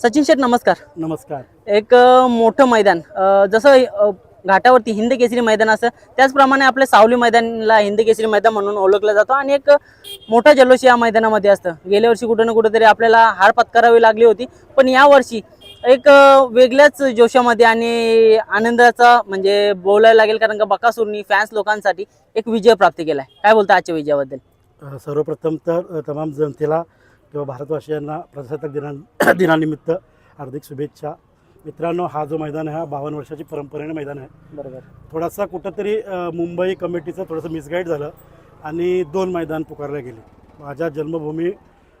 सचिन शेठ नमस्कार. नमस्कार. एक मोठं मैदान जसं घाटावरती हिंद केसरी मैदान असतं त्याचप्रमाणे आपल्या सावली मैदानला हिंद केसरी मैदान म्हणून ओळखलं जातं आणि एक मोठा जल्लोष या मैदानामध्ये असतं. गेल्या वर्षी कुठं ना कुठेतरी आपल्याला हार पत्करावी लागली होती पण यावर्षी एक वेगळ्याच जोशामध्ये आणि आनंदाचा म्हणजे बोलायला लागेल कारण का बकासूरनी फॅन्स लोकांसाठी एक विजय प्राप्त केलाय. काय बोलता आजच्या विजयाबद्दल? सर्वप्रथम तर तमाम जनतेला किंवा भारतवासियांना प्रजासत्ताक दिना दिनानिमित्त हार्दिक शुभेच्छा. मित्रांनो हा जो मैदान आहे हा बावन्न वर्षाची परंपरेने मैदान आहे. बरोबर. थोडासा कुठंतरी मुंबई कमिटीचं थोडंसं मिसगाईड झालं आणि दोन मैदान पुकारले गेले. माझ्या जन्मभूमी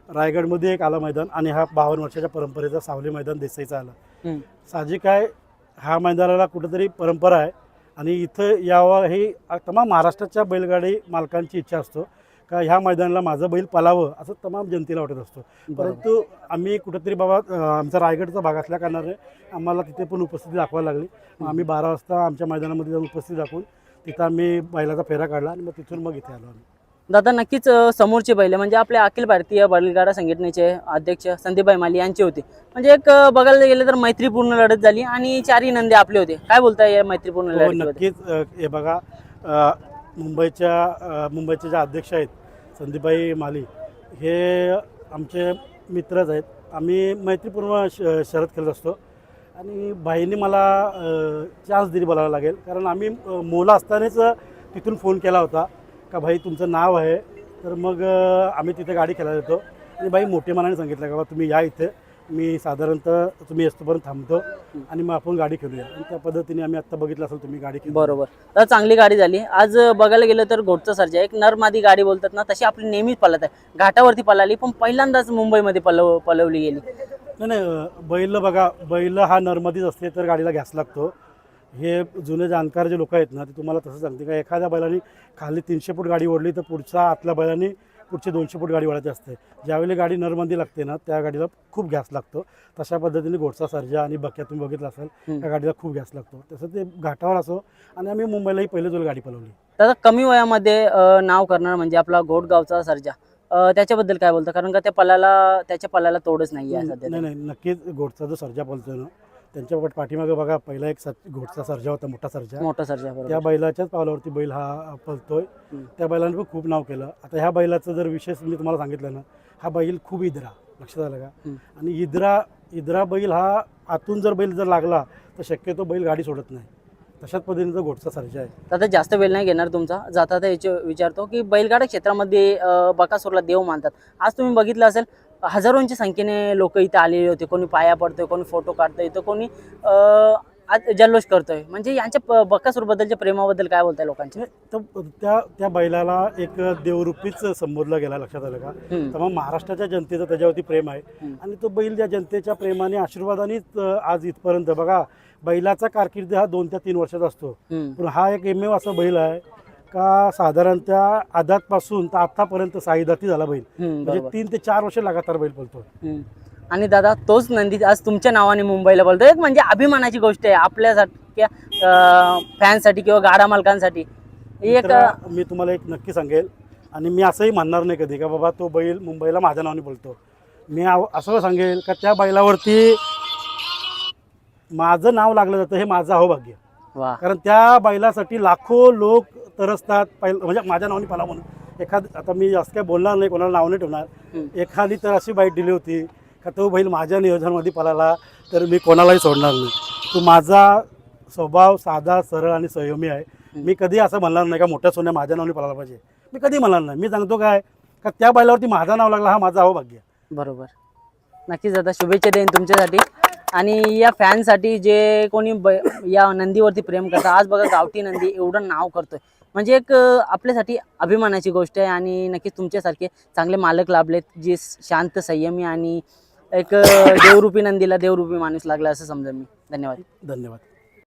रायगडमध्ये एक आलं मैदान आणि हा बावन्न वर्षाच्या परंपरेचा सावली मैदान देसाईचं आलं. साहजिक आहे हा मैदानाला कुठंतरी परंपरा आहे आणि इथं यावं ही तमाम महाराष्ट्राच्या बैलगाडी मालकांची इच्छा असतो. का ह्या मैदानाला माझं बैल पलावं असं तमाम जनतेला वाटत असतो. परंतु आम्ही कुठंतरी बाबा आमचा रायगडचा भाग असल्या कारणाने आम्हाला तिथे पण उपस्थिती दाखवायला लागली. मग आम्ही बारा वाजता आमच्या मैदानामध्ये जाऊन उपस्थिती दाखवून तिथं आम्ही बैलाचा फेरा काढला आणि मग तिथून मग इथे आलो आम्ही. दादा नक्कीच समोरचे बैल म्हणजे आपले अखिल भारतीय बैलगाडा संघटनेचे अध्यक्ष संदीपभाई माली यांचे होते. म्हणजे एक बघायला गेलं तर मैत्रीपूर्ण लढत झाली आणि चारही नंदी आपले होते. काय बोलताय या मैत्रीपूर्ण हो लढतीबद्दल? नक्कीच हे बघा मुंबईच्या मुंबईचे जे अध्यक्ष आहेत संदीपभाई माली हे आमचे मित्रच आहेत. आम्ही मैत्रीपूर्ण श शरद खेळत असतो. आणि बाईंनी मला चान्स दिली बोलायला लागेल. कारण आम्ही मोला असतानाच तिथून फोन केला होता का भाई तुमचं नाव आहे. तर मग आम्ही तिथे गाडी खेळायला येतो. आणि बाई मोठे मनाने सांगितलं का बा तुम्ही या इथे. मी साधारणतः तुम्ही येस्तोपर्यंत थांबतो आणि मग आपण गाडी खेळूया. आणि त्या पद्धतीने आम्ही आत्ता बघितलं असेल तुम्ही गाडी खेळू बरोबर. तर चांगली गाडी झाली. आज बघायला गेलं तर घोटचं सर्जा एक नरमादी गाडी बोलतात ना तशी आपली नेहमीच पळत आहे. घाटावरती पळाली पण पहिल्यांदाच मुंबईमध्ये पलव पलवली गेली. नाही नाही बैल बघा बैल हा नर्मदीच असते तर गाडीला गॅस लागतो. हे जुने जाणकार जे लोक आहेत ना ते तुम्हाला तसं सांगते का एखाद्या बैलाने खाली तीनशे फूट गाडी ओढली तर पुढच्या आतल्या बैलाने पुढचे दोनशे फूट गाडी ओढायची असते. ज्यावेळी गाडी नरमंदी लागते ना त्या गाडीला खूप गॅस लागतो. तशा पद्धतीने घोडसा सर्जा आणि बक्या तुम्ही बघितलं असाल. त्या गाडीला खूप गॅस लागतो. तसं ते घाटावर असो आणि आम्ही मुंबईलाही पहिले जोल गाडी पळवली दादा कमी वयामध्ये नाव करणार म्हणजे आपला घोटगावचा सर्जा त्याच्याबद्दल काय बोलतं? कारण का त्या पलाला त्याच्या पलाला तोडच नाही आहे सध्या नाही नाही नक्कीच घोडचा जो सर्जा बोलतोय ना. त्यांच्या पाठ- पाठीमागे बघा पहिला एक सर घोडचा सर्जा होता मोठा सर्जा. मोठा सर्जा बरोबर. त्या बैलाच्याच पावलावरती बैल हा पळतोय. हम्म. त्या बैलाने पण खूप नाव केलं. आता ह्या बैलाचं जर विशेष मी तुम्हाला सांगितलं ना हा बैल खूप इद्रा लक्षात आलं का? हम्म. आणि इद्रा इद्रा बैल हा आतून जर बैल जर लागला तर शक्यतो बैल गाडी सोडत नाही. तशाच पद्धतीचा घोटचा सर्जा आहे. आता जास्त वेळ नाही घेणार तुमचा. जाता आता याचे विचारतो की बैलगाडा क्षेत्रामध्ये अ, बकासूरला देव मानतात. आज तुम्ही बघितलं असेल हजारोंच्या संख्येने लोक इथे आलेले होते. कोणी पाया पडतोय कोणी फोटो काढतोय तर कोणी आज जल्लोष करतोय. म्हणजे यांच्या बकासूरबद्दलच्या प्रेमाबद्दल काय बोलताय लोकांचे? तर त्या त्या बैलाला एक देवरूपीच संबोधलं गेला लक्षात आलं का? मग महाराष्ट्राच्या जनतेचं त्याच्यावरती प्रेम आहे. आणि तो बैल त्या जनतेच्या प्रेमाने आशीर्वादानेच आज इथपर्यंत बघा बैलाचा कारकीर्द हा दोन ते तीन वर्षाचा असतो. पण हा एक एमेव असा बैल आहे का साधारणतः आदातपासून तर आतापर्यंत साईदाती झाला बैल. म्हणजे. तीन ते चार वर्ष लगातार बैल हम्म. आणि दादा तोच नंदी आज तुमच्या नावाने मुंबईला बोलतो एक म्हणजे अभिमानाची गोष्ट आहे आपल्यासारख्या फॅनसाठी किंवा गाडा मालकांसाठी. एक मी तुम्हाला एक नक्की सांगेल आणि मी असंही म्हणणार नाही कधी का बाबा तो बैल मुंबईला माझ्या नावाने बोलतो मी असं सांगेल का त्या बैलावरती माझं नाव लागलं जातं हे माझं अहोभाग्य. कारण त्या बैलासाठी लाखो लोक तरसतात. पहिल म्हणजे माझ्या नावाने पाला म्हणून. एखाद आता मी जास्त काय बोलणार नाही कोणाला नाव नाही ठेवणार. एखादी तर अशी बाईट दिली होती का तो बैल माझ्या नियोजनामध्ये पळाला तर मी कोणालाही सोडणार नाही. तो माझा स्वभाव साधा सरळ आणि संयमी आहे. मी कधी असं म्हणणार नाही का मोठ्या सोन्या माझ्या नावाने पळायला पाहिजे. मी कधी म्हणणार नाही. मी सांगतो काय का त्या बैलावरती माझं नाव लागला हा माझा अहोभाग्य बरोबर. नक्कीच दादा शुभेच्छा देईन तुमच्यासाठी. आणि या फॅनसाठी जे कोणी ब या नंदीवरती प्रेम करतात आज बघा गावठी नंदी एवढं नाव करतोय. म्हणजे एक आपल्यासाठी अभिमानाची गोष्ट आहे आणि नक्कीच तुमच्यासारखे चांगले मालक लाभलेत जे शांत संयमी आणि एक देवरूपी नंदीला देवरूपी माणूस लागला असं समजा मी. धन्यवाद. धन्यवाद.